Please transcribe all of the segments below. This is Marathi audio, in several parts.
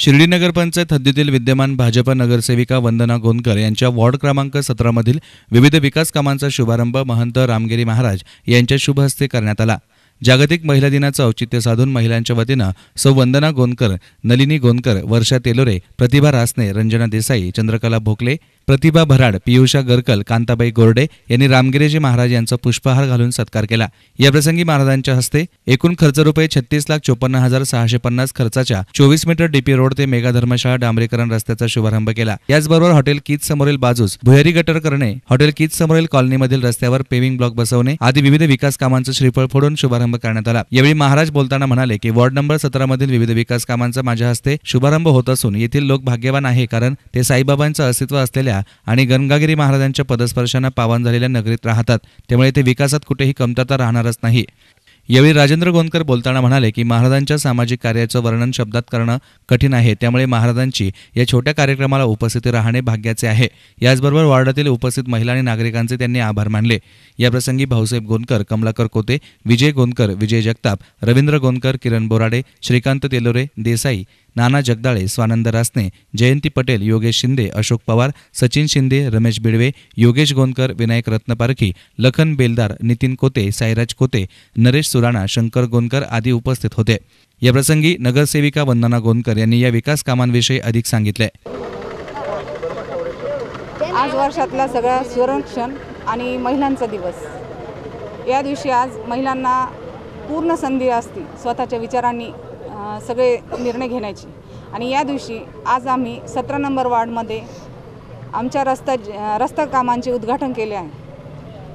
शिर्डी नगरपंचायत हद्दीतील विद्यमान भाजप नगरसेविका वंदना गोंदकर यांच्या वॉर्ड क्रमांक सतरामधील विविध विकास कामांचा शुभारंभ महंत रामगिरी महाराज यांच्या शुभ हस्ते करण्यात आला. जागतिक महिला दिनाचं औचित्य साधून महिलांच्या वतीनं सौ वंदना गोंदकर नलिनी गोंदकर वर्षा तेलोरे प्रतिभा रासने रंजना देसाई चंद्रकला भोकले प्रतिभा भराड पियुषा गरकल कांताबाई गोरडे यांनी रामगिरीजी महाराज यांचा पुष्पहार घालून सत्कार केला. याप्रसंगी महाराजांच्या हस्ते एकूण खर्च रुपये छत्तीस लाख चोपन्न हजार सहाशे पन्नास खर्चाच्या चोवीस मीटर डीपी रोड ते मेगा धर्मशाळा डांबरीकरण रस्त्याचा शुभारंभ केला. याचबरोबर हॉटेल कीज समोरील बाजूस भुयारी गटर करणे हॉटेल कीज समोरील कॉलनीमधील रस्त्यावर पेविंग ब्लॉक बसवणे आदी विविध विकास कामांचं श्रीफळ फोडून शुभारंभ करण्यात आला. यावेळी महाराज बोलताना म्हणाले की वॉर्ड नंबर सतरा मधील विविध विकास कामांचा माझ्या हस्ते शुभारंभ होत असून येथील लोक भाग्यवान आहे कारण ते साईबाबांचं अस्तित्व असलेल्या आणि गंगागिरी महाराजांच्या पदस्पर्शानं पावन झालेल्या नगरीत राहतात. त्यामुळे ते विकासात कुठेही कमतरता राहणारच नाही. यावेळी राजेंद्र गोंदकर बोलताना म्हणाले की महाराजांच्या सामाजिक कार्याचं वर्णन शब्दात करणं कठीण आहे. त्यामुळे महाराजांची या छोट्या कार्यक्रमाला उपस्थिती राहणे भाग्याचे आहे. याचबरोबर वॉर्डातील उपस्थित महिला आणि नागरिकांचे त्यांनी आभार मानले. याप्रसंगी भाऊसाहेब गोंदकर कमलाकर कोते विजय गोंदकर विजय जगताप रवींद्र गोंदकर किरण बोराडे श्रीकांत तेलोरे देसाई नाना जगदाळे स्वानंद रासने जयंती पटेल योगेश शिंदे अशोक पवार सचिन शिंदे रमेश बिडवे योगेश गोंदकर विनायक रत्नपारखी लखन बेलदार नितीन कोते साईराज कोते नरेश सुराणा शंकर गोंदकर आदी उपस्थित होते. याप्रसंगी नगरसेविका वंदना गोंदकर यांनी या विकास कामांविषयी अधिक सांगितले. आज वर्षातला सगळा संरक्षण आणि महिलांचा दिवस. या दिवशी आज महिलांना पूर्ण संधी असते स्वतःच्या विचारांनी सगळे निर्णय घेण्याची. आणि या दिवशी आज आम्ही सतरा नंबर वार्डमध्ये आमच्या रस्ता रस्ता कामांचे उद्घाटन केले आहे.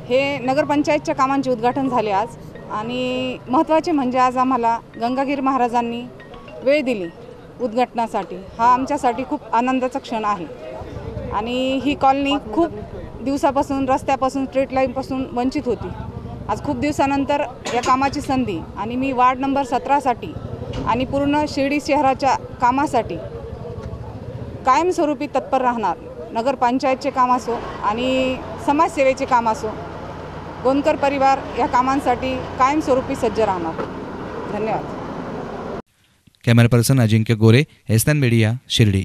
हे नगरपंचायतच्या कामांचे उद्घाटन झाले आज. आणि महत्त्वाचे म्हणजे आज आम्हाला गंगागीर महाराजांनी वेळ दिली उद्घाटनासाठी. हा आमच्यासाठी खूप आनंदाचा क्षण आहे. आणि ही कॉलनी खूप दिवसापासून रस्त्यापासून स्ट्रीट लाईनपासून वंचित होती. आज खूप दिवसानंतर या कामाची संधी आणि मी वार्ड नंबर सतरासाठी आणि पूर्ण शिर्डी शहराच्या कामासाठी कायमस्वरूपी तत्पर राहणार. नगरपंचायतचे काम असो आणि समाजसेवेचे काम असो गोंदकर परिवार या कामांसाठी कायमस्वरूपी सज्ज राहणार. धन्यवाद. Camera person Ajinkya Gore S media Shirdi.